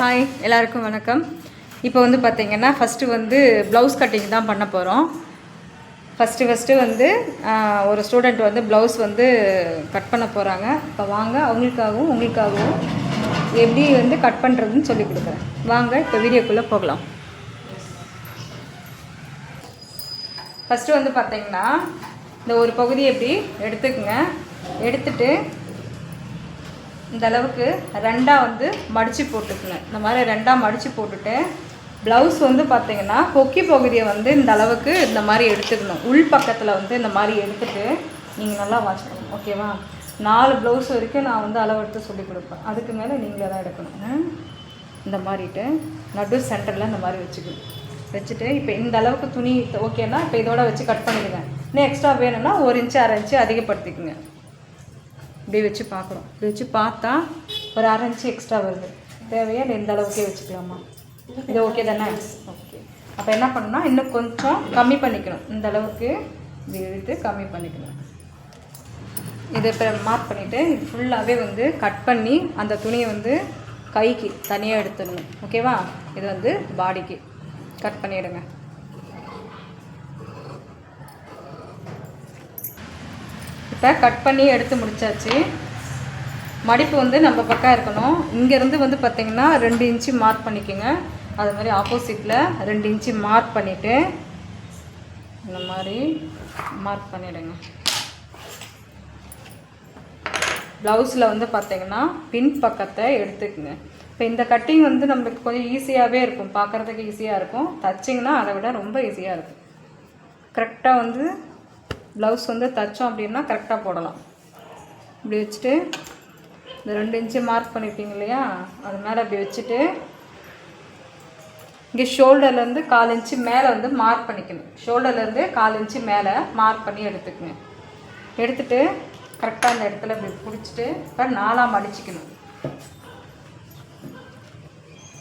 Hi எல்லாருக்கும் வணக்கம். இப்போ வந்து பார்த்தீங்கன்னா ஃபஸ்ட்டு வந்து ப்ளவுஸ் கட்டிங் தான் பண்ண போகிறோம் ஃபஸ்ட்டு ஃபஸ்ட்டு வந்து ஒரு ஸ்டூடெண்ட் வந்து ப்ளவுஸ் வந்து கட் பண்ண போகிறாங்க இப்போ வாங்க அவங்களுக்காகவும் உங்களுக்காகவும் எப்படி வந்து கட் பண்ணுறதுன்னு சொல்லி கொடுக்குறேன். வாங்க இப்போ வீடியோக்குள்ளே போகலாம். ஃபஸ்ட்டு வந்து பார்த்தீங்கன்னா இந்த ஒரு பகுதியை எப்படி எடுத்துக்கங்க. எடுத்துட்டு இந்த அளவுக்கு ரெண்டாக வந்து மடித்து போட்டுக்கணும். இந்த மாதிரி ரெண்டாக மடித்து போட்டுட்டு ப்ளவுஸ் வந்து பார்த்தீங்கன்னா கொக்கி பகுதியை வந்து இந்த அளவுக்கு இந்த மாதிரி எடுத்துக்கணும். உள் பக்கத்தில் வந்து இந்த மாதிரி எடுத்துட்டு நீங்கள் நல்லா வாஷ் பண்ணணும். ஓகேவா நாலு ப்ளவுஸ் வரைக்கும் நான் வந்து அளவு எடுத்து சொல்லி கொடுப்பேன். அதுக்கு மேலே நீங்களே தான் எடுக்கணும். இந்த மாதிரிட்டு நடு சென்டரில் இந்த மாதிரி வச்சுக்கணும். வச்சுட்டு இப்போ இந்த அளவுக்கு துணி ஓகேன்னா இப்போ இதோட வச்சு கட் பண்ணிடுங்க. இன்னும் எக்ஸ்ட்ரா வேணும்னா ஒரு இன்ச்சு அரை இன்ச்சு அதிகப்படுத்திக்குங்க. இப்படி வச்சு பார்க்குறோம் இப்படி வச்சு பார்த்தா ஒரு அரை இன்ச்சு எக்ஸ்ட்ரா வருது. தேவையா? இந்த அளவுக்கே வச்சுக்கலாமா? இது ஓகே தானே? ஓகே அப்போ என்ன பண்ணணும்னா இன்னும் கொஞ்சம் கம்மி பண்ணிக்கணும். இந்த அளவுக்கு இது எடுத்து கம்மி பண்ணிக்கணும். இதை இப்போ மார்க் பண்ணிவிட்டு இது ஃபுல்லாகவே வந்து கட் பண்ணி அந்த துணியை வந்து கைக்கு தனியாக எடுத்துடணும். ஓகேவா இது வந்து பாடிக்கு கட் பண்ணிவிடுங்க இப்போ கட் பண்ணி எடுத்து முடிச்சாச்சு. மடிப்பு வந்து நம்ம பக்கம் இருக்கணும். இங்கேருந்து வந்து பார்த்திங்கன்னா ரெண்டு இன்ச்சு மார்க் பண்ணிக்கோங்க. அது மாதிரி ஆப்போசிட்டில் ரெண்டு இன்ச்சு மார்க் பண்ணிவிட்டு இந்த மாதிரி மார்க் பண்ணிவிடுங்க ப்ளவுஸில் வந்து பார்த்தீங்கன்னா பின் பக்கத்தை எடுத்துக்கங்க. இப்போ இந்த கட்டிங் வந்து நம்மளுக்கு கொஞ்சம் ஈஸியாகவே இருக்கும். பார்க்குறதுக்கு ஈஸியாக இருக்கும். தச்சிங்கன்னா அதை விட ரொம்ப ஈஸியாக இருக்கும். கரெக்டாக வந்து ப்ளவுஸ் வந்து தைச்சோம் அப்படின்னா கரெக்டாக போடலாம். இப்படி வச்சுட்டு இந்த ரெண்டு இன்ச்சு மார்க் பண்ணியிருப்பீங்க இல்லையா? அது மேலே அப்படி வச்சுட்டு இங்கே ஷோல்டர்லேருந்து கால் இன்ச்சு மேலே வந்து மார்க் பண்ணிக்கணும். ஷோல்டர்லேருந்து கால் இன்ச்சு மேலே மார்க் பண்ணி எடுத்துக்கணும். எடுத்துட்டு கரெக்டாக அந்த இடத்துல இப்படி பிடிச்சிட்டு இப்போ நாலாக மடிச்சுக்கணும்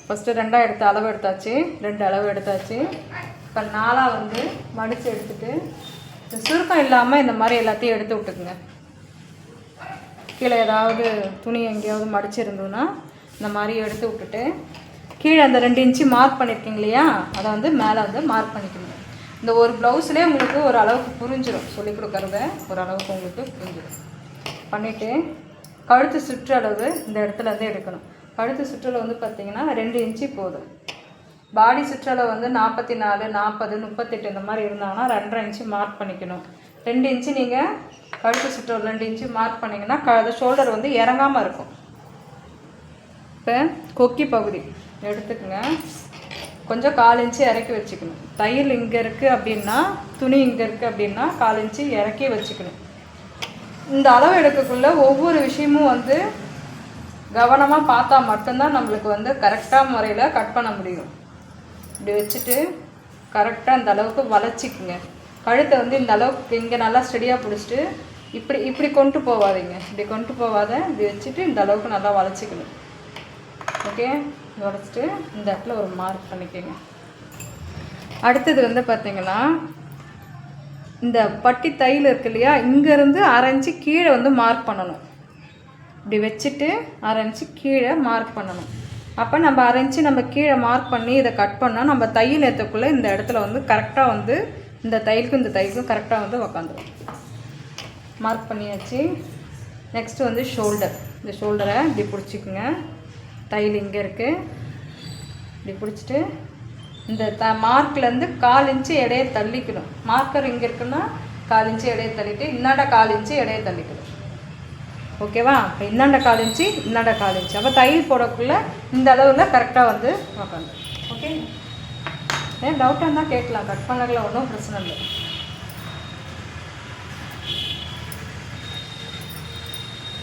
ஃபஸ்ட்டு ரெண்டாக எடுத்து அளவு எடுத்தாச்சு. ரெண்டு அளவு எடுத்தாச்சு. இப்போ நாலாக வந்து மடித்து எடுத்துகிட்டு சுருக்கம் இல்லாமல் இந்த மாதிரி எல்லாத்தையும் எடுத்து விட்டுக்குங்க. கீழே ஏதாவது துணி எங்கேயாவது மடிச்சிருந்ததுன்னா இந்த மாதிரி எடுத்து விட்டுட்டு கீழே அந்த ரெண்டு இன்ச்சு மார்க் பண்ணியிருக்கீங்க இல்லையா? அதை வந்து மேலே வந்து மார்க் பண்ணிக்கணும். இந்த ஒரு ப்ளவுஸ்லேயே உங்களுக்கு ஒரு அளவுக்கு புரிஞ்சிடும் சொல்லிக் கொடுக்கறத ஒரு அளவுக்கு உங்களுக்கு புரிஞ்சிடும் பண்ணிவிட்டு கழுத்து சுற்றளவு இந்த இடத்துல இருந்து எடுக்கணும். கழுத்து சுற்றளவு வந்து பார்த்திங்கன்னா ரெண்டு இன்ச்சு போதும். பாடி சுற்றளவு வந்து நாற்பத்தி நாலு நாற்பது முப்பத்தெட்டு இந்த மாதிரி இருந்தாங்கன்னா ரெண்டரை இன்ச்சு மார்க் பண்ணிக்கணும். ரெண்டு இன்ச்சு நீங்கள் கழுத்து சுற்றளவு ரெண்டு இன்ச்சு மார்க் பண்ணிங்கன்னா க ஷோல்டர் வந்து இறங்காமல் இருக்கும். இப்போ கொக்கி பகுதி எடுத்துக்கங்க. கொஞ்சம் கால் இன்ச்சு இறக்கி வச்சுக்கணும். தையல் இங்கே இருக்குது அப்படின்னா துணி இங்கே இருக்குது அப்படின்னா கால் இன்ச்சு இறக்கி வச்சுக்கணும். இந்த அளவு எடுக்கக்குள்ள ஒவ்வொரு விஷயமும் வந்து கவனமாக பார்த்தா மட்டும்தான் நம்மளுக்கு வந்து கரெக்டாக முறையில் கட் பண்ண முடியும். இப்படி வச்சுட்டு கரெக்டாக இந்த அளவுக்கு வளைச்சிக்குங்க கழுத்தை வந்து இந்த அளவுக்கு இங்கே நல்லா ஸ்டெடியாக பிடிச்சிட்டு இப்படி இப்படி கொண்டு போகாதீங்க இப்படி கொண்டு போகாத இப்படி வச்சுட்டு இந்த அளவுக்கு நல்லா வளைச்சிக்கணும் ஓகே வளைச்சிட்டு இந்த இடத்துல ஒரு மார்க் பண்ணிக்கோங்க. அடுத்தது வந்து பார்த்தீங்கன்னா இந்த பட்டி தையல் இருக்கு இல்லையா? இங்கேருந்து அரைஞ்சி கீழே வந்து மார்க் பண்ணணும். இப்படி வச்சுட்டு அரைஞ்சி கீழே மார்க் பண்ணணும். அப்போ நம்ம அரைஞ்சி நம்ம கீழே மார்க் பண்ணி இதை கட் பண்ணால் நம்ம தையல் ஏற்றக்குள்ளே இந்த இடத்துல வந்து கரெக்டாக வந்து இந்த தையலுக்கும் இந்த தையலுக்கும் கரெக்டாக வந்து உக்காந்துடும் மார்க் பண்ணியாச்சு. நெக்ஸ்ட்டு வந்து ஷோல்டர் இந்த ஷோல்டரை இப்படி பிடிச்சிக்குங்க. தையல் இங்கே இருக்குது இப்படி பிடிச்சிட்டு இந்த த மார்க்லேருந்து கால் இன்ச்சு இடையே தள்ளிக்கணும். மார்க்கர் இங்கே இருக்குன்னா கால் இன்ச்சு இடையே தள்ளிட்டு இன்னாட கால் இன்ச்சு இடையே தள்ளிக்கணும். ஓகேவா? இப்போ இந்தாண்ட கால் இன்ச்சு இந்தாண்ட கால் இன்ச்சு. அப்போ தையல் போடக்குள்ள இந்த அளவில் கரெக்டாக வந்து பார்க்கணும். ஓகே? ஏன் டவுட்டாக இருந்தால் கேட்கலாம். கட் பண்ணக்கல ஒன்றும் பிரச்சனை இல்லை.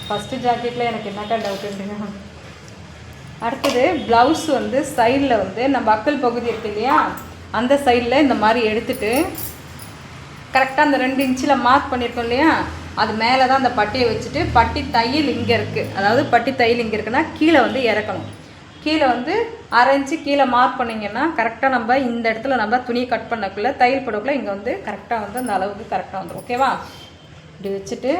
ஃபஸ்ட்டு ஜாக்கெட்டில் எனக்கு என்னக்கா டவுட் இருந்துங்க அடுத்தது ப்ளவுஸ் வந்து சைடில் வந்து நம்ம அக்கல் பகுதி இருக்கு இல்லையா? அந்த சைடில் இந்த மாதிரி எடுத்துட்டு கரெக்டாக அந்த ரெண்டு இன்ச்சில் மார்க் பண்ணியிருக்கோம் இல்லையா? அது மேலே தான் அந்த பட்டியை வச்சுட்டு பட்டி தையல் இங்கே இருக்குது அதாவது பட்டி தையல் இங்கே இருக்குன்னா கீழே வந்து இறக்கணும். கீழே வந்து அரைஞ்சி கீழே மார்க் பண்ணிங்கன்னா கரெக்டாக நம்ம இந்த இடத்துல நம்ம துணியை கட் பண்ணக்குள்ளே தையல் போடக்குள்ளே இங்கே வந்து கரெக்டாக வந்து அந்த அளவுக்கு கரெக்டாக வந்துடும் ஓகேவா இப்படி வச்சுட்டு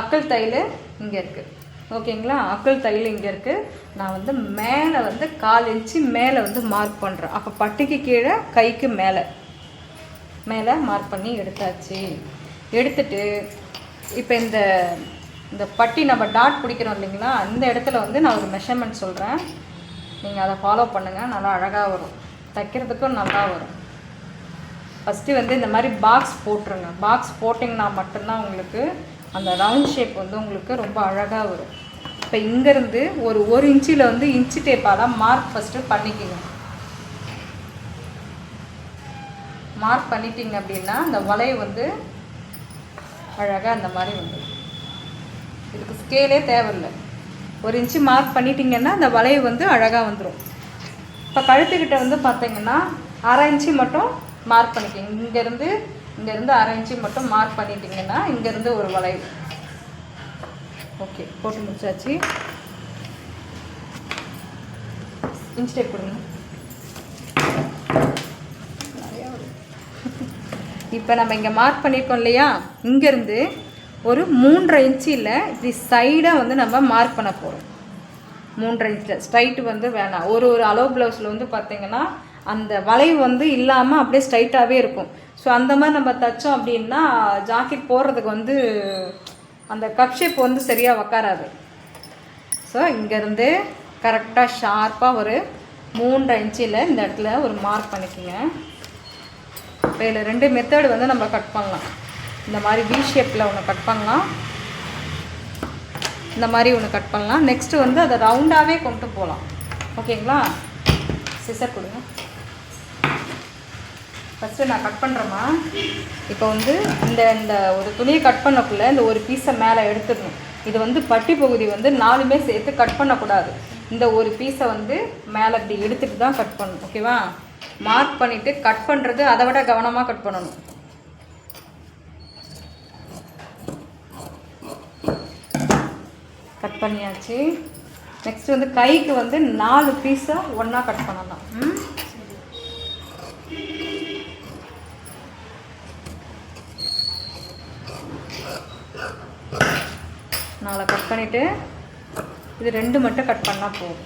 அக்கல் தையல் இங்கே இருக்குது ஓகேங்களா அக்கல் தையல் இங்கே இருக்குது நான் வந்து மேலே வந்து கால் இன்ச்சு மேலே வந்து மார்க் பண்ணுறேன் அப்போ பட்டிக்கு கீழே கைக்கு மேலே. மேலே மார்க் பண்ணி எடுத்தாச்சு. எடுத்துட்டு இப்போ இந்த இந்த பட்டி நம்ம டாட் பிடிக்கிறோம் இல்லைங்களா அந்த இடத்துல வந்து நான் ஒரு மெஷர்மெண்ட் சொல்கிறேன் நீங்கள் அதை ஃபாலோ பண்ணுங்கள் நல்லா அழகாக வரும். தைக்கிறதுக்கும் நல்லா வரும். ஃபஸ்ட்டு வந்து இந்த மாதிரி பாக்ஸ் போட்டுருங்க. பாக்ஸ் போட்டிங்கன்னா மட்டும்தான் உங்களுக்கு அந்த ரவுண்ட் ஷேப் வந்து உங்களுக்கு ரொம்ப அழகாக வரும். இப்போ இங்கேருந்து ஒரு ஒரு இன்ச்சில் வந்து இன்ச்சு டேப்பால் மார்க் ஃபஸ்ட்டு பண்ணிக்கோங்க. மார்க் பண்ணிட்டீங்க அப்படின்னா அந்த வலையை வந்து அழகாக அந்த மாதிரி வந்துடும் இதுக்கு ஸ்கேலே தேவையில்லை. ஒரு இன்ச்சு மார்க் பண்ணிட்டீங்கன்னா அந்த வளைவு வந்து அழகாக வந்துடும் இப்போ கழுத்துக்கிட்ட வந்து பார்த்தீங்கன்னா அரை இன்ச்சு மட்டும் மார்க் பண்ணிக்கோங்க. இங்கேருந்து இங்கேருந்து அரை இன்ச்சு மட்டும் மார்க் பண்ணிட்டீங்கன்னா இங்கேருந்து ஒரு வளைவு. ஓகே போட்டு முடிச்சாச்சு. இன்ச் டேப் கொடுங்க. இப்போ நம்ம இங்கே மார்க் பண்ணியிருக்கோம் இல்லையா? இங்கேருந்து ஒரு மூன்றரை இன்ச்சில் இப்படி சைடாக வந்து நம்ம மார்க் பண்ண போகிறோம் மூன்றரை இன்ச்சில் ஸ்ட்ரைட்டு வந்து வேணாம். ஒரு ஒரு அளவு ப்ளவுஸில் வந்து பார்த்தீங்கன்னா அந்த வளைவு வந்து இல்லாமல் அப்படியே ஸ்ட்ரைட்டாகவே இருக்கும். ஸோ அந்த மாதிரி நம்ம தைச்சோம் அப்படின்னா ஜாக்கெட் போடுறதுக்கு வந்து அந்த கப் ஷேப் வந்து சரியாக உக்காராது. ஸோ இங்கேருந்து கரெக்டாக ஷார்ப்பாக ஒரு மூன்றரை இன்ச்சில் இந்த இடத்துல ஒரு மார்க் பண்ணிக்கோங்க. இப்போ இதில் ரெண்டு மெத்தடு வந்து நம்ம கட் பண்ணலாம். இந்த மாதிரி வி ஷேப்பில் ஒன்று கட் பண்ணலாம். இந்த மாதிரி ஒன்று கட் பண்ணலாம். நெக்ஸ்ட்டு வந்து அதை ரவுண்டாகவே கொண்டு போகலாம் ஓகேங்களா? சிசர் கொடுங்க. ஃபஸ்ட்டு நான் கட் பண்ணுறேம்மா இப்போ வந்து இந்த இந்த ஒரு துணியை கட் பண்ணக்குள்ளே இந்த ஒரு பீஸை மேலே எடுத்துடணும். இது வந்து பட்டி பகுதி வந்து நாலுமே சேர்த்து கட் பண்ணக்கூடாது. இந்த ஒரு பீஸை வந்து மேலே இப்படி எடுத்துட்டு தான் கட் பண்ணணும். ஓகேவா? மார்க் பண்ணிவிட்டு கட் பண்ணுறது அதை விட கவனமாக கட் பண்ணணும். கட் பண்ணியாச்சு. நெக்ஸ்ட் வந்து கைக்கு வந்து நாலு பீஸாக ஒன்றா கட் பண்ணலாம். நாளை கட் பண்ணிவிட்டு இது ரெண்டு மட்டும் கட் பண்ணால் போதும்.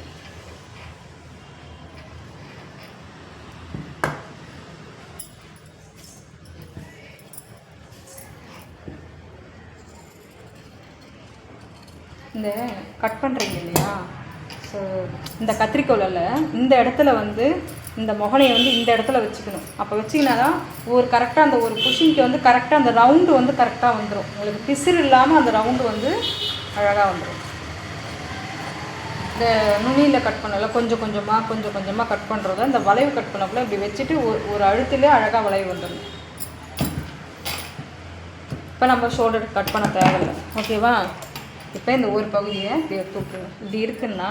இந்த கட் பண்ணுறீங்க இல்லையா? ஸோ இந்த கத்திரிக்கோலில் இந்த இடத்துல வந்து இந்த முகனையை வந்து இந்த இடத்துல வச்சுக்கணும். அப்போ வச்சிங்கன்னா தான் ஒரு கரெக்டாக அந்த ஒரு குஷிங்க்கு வந்து கரெக்டாக அந்த ரவுண்டு வந்து கரெக்டாக வந்துடும் உங்களுக்கு பிசிறு இல்லாமல் அந்த ரவுண்டு வந்து அழகாக வந்துடும் இந்த நுனியில் கட் பண்ணல கொஞ்சம் கொஞ்சமாக கொஞ்சம் கொஞ்சமாக கட் பண்ணுறத இந்த வளைவு கட் பண்ணக்குள்ள இப்படி வச்சுட்டு ஒரு ஒரு அழுத்திலே அழகாக வளைவு வந்துடும் இப்போ நம்ம ஷோல்டர் கட் பண்ண தேவையில்லை. ஓகேவா இப்போ இந்த ஒரு பகுதியை இப்படி இப்படி இருக்குன்னா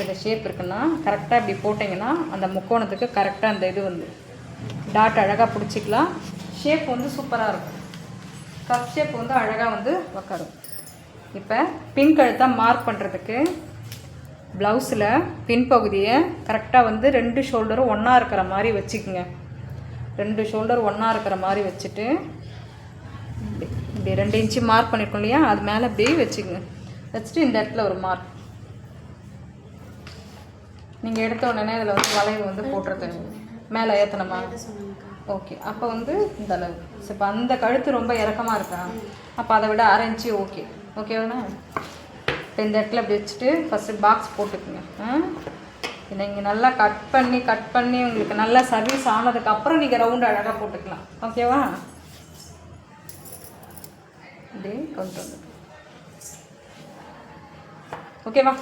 இந்த ஷேப் இருக்குன்னா கரெக்டாக இப்படி போட்டிங்கன்னா அந்த முக்கோணத்துக்கு கரெக்டாக அந்த இது வந்து டாட் அழகாக பிடிச்சிக்கலாம். ஷேப் வந்து சூப்பராக இருக்கும். கப் ஷேப் வந்து அழகாக வந்து உக்காரும். இப்போ பின் கழுத்தை மார்க் பண்ணுறதுக்கு ப்ளவுஸில் பின்பகுதியை கரெக்டாக வந்து ரெண்டு ஷோல்டரும் ஒன்றா இருக்கிற மாதிரி வச்சுக்குங்க. ரெண்டு ஷோல்டர் ஒன்றா இருக்கிற மாதிரி வச்சுட்டு இப்படி ரெண்டு இன்ச்சு மார்க் பண்ணியிருக்கோம் இல்லையா? அது மேலே அப்படியே வச்சுக்கோங்க. வச்சுட்டு இந்த இடத்துல ஒரு மார்க் நீங்கள் எடுத்த உடனே இதில் வந்து வளைவு வந்து போட்டுறது. மேலே ஏற்றணுமா ஓகே அப்போ வந்து இந்த அளவு. ஸோ இப்போ அந்த கழுத்து ரொம்ப இறக்கமாக இருக்கா? அப்போ அதை விட அரை இன்ச்சு ஓகே ஓகேவாண்ணா இப்போ இந்த இடத்துல அப்படி வச்சுட்டு ஃபஸ்ட்டு பாக்ஸ் போட்டுக்குங்க. நீங்கள் நல்லா கட் பண்ணி கட் பண்ணி உங்களுக்கு நல்லா சர்வீஸ் ஆனதுக்கப்புறம் நீங்கள் ரவுண்டு அழகாக போட்டுக்கலாம். ஓகேவா அப்படியே கொண்டு வந்து ஓகேவா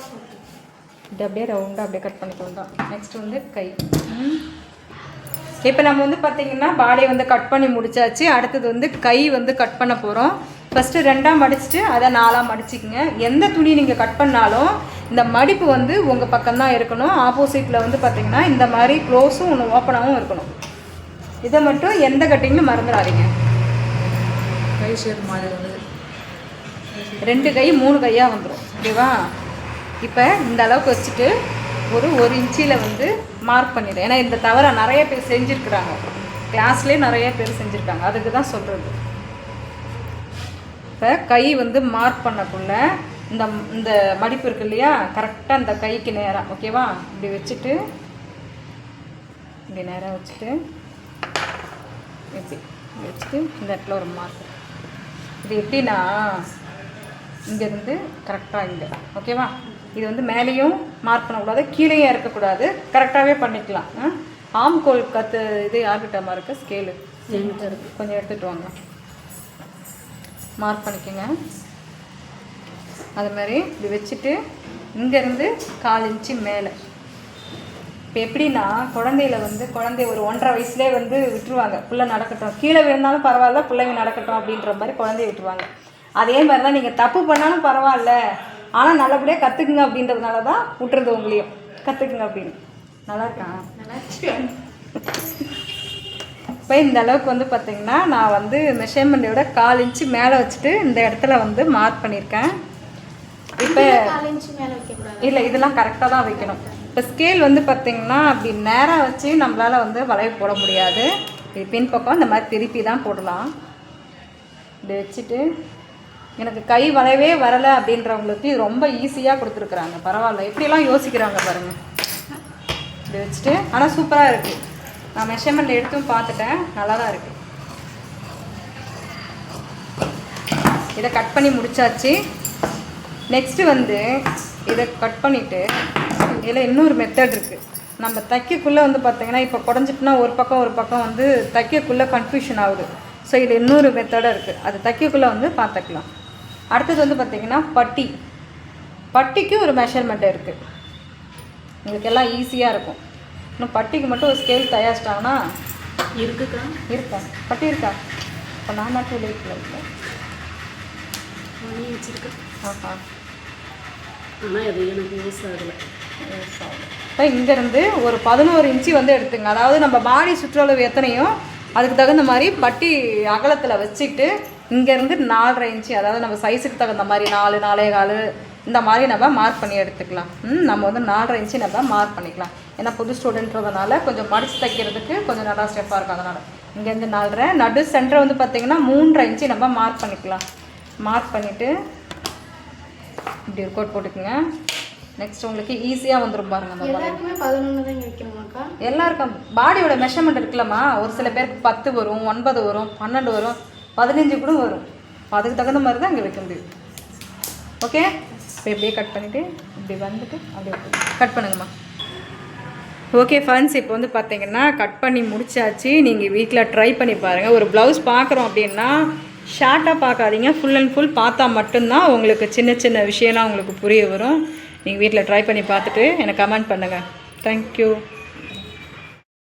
இது அப்படியே ரவுண்டாக அப்படியே கட் பண்ணிக்கோங்க. நெக்ஸ்ட் வந்து கை. இப்போ நம்ம வந்து பார்த்தீங்கன்னா பாடியை வந்து கட் பண்ணி முடிச்சாச்சு. அடுத்தது வந்து கை வந்து கட் பண்ண போகிறோம் ஃபஸ்ட்டு ரெண்டாக மடிச்சுட்டு அதை நாலாக மடிச்சிக்கங்க. எந்த துணி நீங்கள் கட் பண்ணாலும் இந்த மடிப்பு வந்து உங்கள் பக்கம்தான் இருக்கணும். ஆப்போசிட்டில் வந்து பார்த்தீங்கன்னா இந்த மாதிரி க்ளோஸும் ஒன்று ஓப்பனாகவும் இருக்கணும். இதை மட்டும் எந்த கட்டிங்கும் மறந்துடாதீங்க. கை ஷேப் மாதிரி வந்து ரெண்டு கை மூணு கையாக வந்துடும் ஓகேவா? இப்போ இந்த அளவுக்கு வச்சுட்டு ஒரு ஒரு இன்ச்சியில் வந்து மார்க் பண்ணிடு. ஏன்னா இந்த தவறை நிறைய பேர் செஞ்சுருக்குறாங்க. கிளாஸ்லேயே நிறைய பேர் செஞ்சுருக்காங்க. அதுக்கு தான் சொல்கிறது இப்போ கை வந்து மார்க் பண்ணக்குள்ள இந்த இந்த மடிப்பு இருக்கு இல்லையா? கரெக்டாக இந்த கைக்கு நேராக ஓகேவா? இப்படி வச்சுட்டு இப்படி நேராக வச்சுட்டு இப்படி இப்படி வச்சுட்டு இந்த இடத்துல ஒரு மார்க் இது எப்படின்னா இங்கேருந்து கரெக்டாக இங்கே. ஓகேவா இது வந்து மேலேயும் மார்க் பண்ணக்கூடாது கீழேயும் இருக்கக்கூடாது கரெக்டாகவே பண்ணிக்கலாம். ஆ? ஆம்கோல் கற்று இது யார்கிட்டமா இருக்கு ஸ்கேலு கொஞ்சம் எடுத்துகிட்டு வாங்க. மார்க் பண்ணிக்கோங்க. அது மாதிரி இப்படி வச்சுட்டு இங்கேருந்து கால் இன்ச்சு மேலே. இப்போ எப்படின்னா குழந்தையில வந்து குழந்தை ஒரு ஒன்றரை வயசுலேயே வந்து விட்டுருவாங்க. பிள்ளை நடக்கட்டும். கீழே விழுந்தாலும் பரவாயில்ல பிள்ளைங்க நடக்கட்டும் அப்படின்ற மாதிரி குழந்தைய விட்டுருவாங்க. அதே மாதிரி தான் நீங்கள் தப்பு பண்ணாலும் பரவாயில்ல. ஆனால் நல்லபடியாக கற்றுக்குங்க அப்படின்றதுனால தான் விட்டுறது உங்களையும். கற்றுக்குங்க அப்படின்னு. நல்லா இருக்கா? இப்போ இந்த அளவுக்கு வந்து பார்த்தீங்கன்னா நான் வந்து மெஷர்மெண்ட்டோட கால் இன்ச்சு மேலே வச்சுட்டு இந்த இடத்துல வந்து மார்க் பண்ணியிருக்கேன் இப்போ இல்லை இதெல்லாம் கரெக்டாக தான் வைக்கணும். இப்போ ஸ்கேல் வந்து பார்த்தீங்கன்னா அப்படி நேராக வச்சு நம்மளால் வந்து வளைவு போட முடியாது. பின்பக்கம் இந்த மாதிரி திருப்பி தான் போடலாம். இப்படி வச்சுட்டு எனக்கு கை வளையவே வரலை அப்படின்றவங்களுக்கு இது ரொம்ப ஈஸியாக கொடுத்துருக்குறாங்க. பரவாயில்ல. எப்படிலாம் யோசிக்கிறாங்க பாருங்கள் இப்படி வச்சுட்டு ஆனால் சூப்பராக இருக்குது நான் மெஷர்மெண்ட் எடுத்தும் பார்த்துட்டேன். நல்லா தான் இருக்குது இதை கட் பண்ணி முடிச்சாச்சு. நெக்ஸ்ட்டு வந்து இதை கட் பண்ணிவிட்டு இதில் இன்னொரு மெத்தட் இருக்குது நம்ம தைக்கக்குள்ளே வந்து பார்த்திங்கன்னா இப்போ குடஞ்சிட்டுனா ஒரு பக்கம் ஒரு பக்கம் வந்து தைக்கக்குள்ளே கன்ஃபியூஷன் ஆகுது. ஸோ இது இன்னொரு மெத்தடாக இருக்குது அது தைக்கக்குள்ளே வந்து பார்த்துக்கலாம். அடுத்தது வந்து பார்த்தீங்கன்னா பட்டி. பட்டிக்கு ஒரு மெஷர்மெண்ட் இருக்குது உங்களுக்கு எல்லாம் ஈஸியாக இருக்கும். இன்னும் பட்டிக்கு மட்டும் ஒரு ஸ்கேல் தயாரிச்சிட்டாங்கன்னா இருக்குக்கா. இருக்கா? பட்டி இருக்கா? இப்போ நான் மட்டும் இல்லை இருக்கேன். வச்சிருக்கேன் ஆஹா. ஆனால் அது எனக்கு யூஸ் ஆகலை. இப்போ இங்கேருந்து ஒரு பதினோரு இன்ச்சு வந்து எடுத்துங்க. அதாவது நம்ம பாடி சுற்றளவு எத்தனையோ அதுக்கு தகுந்த மாதிரி பட்டி அகலத்தில் வச்சுக்கிட்டு இங்கேருந்து நாலரை இன்ச்சு அதாவது நம்ம சைஸுக்கு தகுந்த மாதிரி நாலு நாலே கால் இந்த மாதிரி நம்ம மார்க் பண்ணி எடுத்துக்கலாம். ம் நம்ம வந்து நாலரை இன்ச்சு நம்ம மார்க் பண்ணிக்கலாம். ஏன்னா புது ஸ்டூடெண்ட்றதுனால கொஞ்சம் மடிச்சு தைக்கிறதுக்கு கொஞ்சம் நல்லா ஸ்டெப்பாக இருக்கும் அதனால். இங்கேருந்து நாலரை நடு சென்டர் வந்து பார்த்திங்கன்னா மூன்றரை இன்ச்சு நம்ம மார்க் பண்ணிக்கலாம். மார்க் பண்ணிவிட்டு இப்படி ஒரு கோட் போட்டுக்குங்க. நெக்ஸ்ட் உங்களுக்கு ஈஸியாக வந்துடும் பாருங்க அந்த எல்லாருக்கும் பாடியோட மெஷர்மெண்ட் இருக்குல்லம்மா. ஒரு சில பேருக்கு பத்து வரும் ஒன்பது வரும் பன்னெண்டு வரும். பதினஞ்சு கூட வரும். அதுக்கு தகுந்த மாதிரி தான் இங்கே வைக்க முடியும் ஓகே இப்போ இப்படியே கட் பண்ணிவிட்டு இப்படி வந்துட்டு அப்படியே கட் பண்ணுங்கம்மா. ஓகே ஃபன்ஸ் இப்போ வந்து பார்த்தீங்கன்னா கட் பண்ணி முடிச்சாச்சு. நீங்கள் வீட்டில் ட்ரை பண்ணி பாருங்கள் ஒரு ப்ளவுஸ் பார்க்குறோம் அப்படின்னா ஷார்ட்டாக பார்க்காதீங்க ஃபுல் அண்ட் ஃபுல் பார்த்தா மட்டும்தான் உங்களுக்கு சின்ன சின்ன விஷயம்லாம் உங்களுக்கு புரிய வரும். நீங்கள் வீட்டில் ட்ரை பண்ணி பார்த்துட்டு எனக்கு கமெண்ட் பண்ணுங்கள் தேங்க்யூ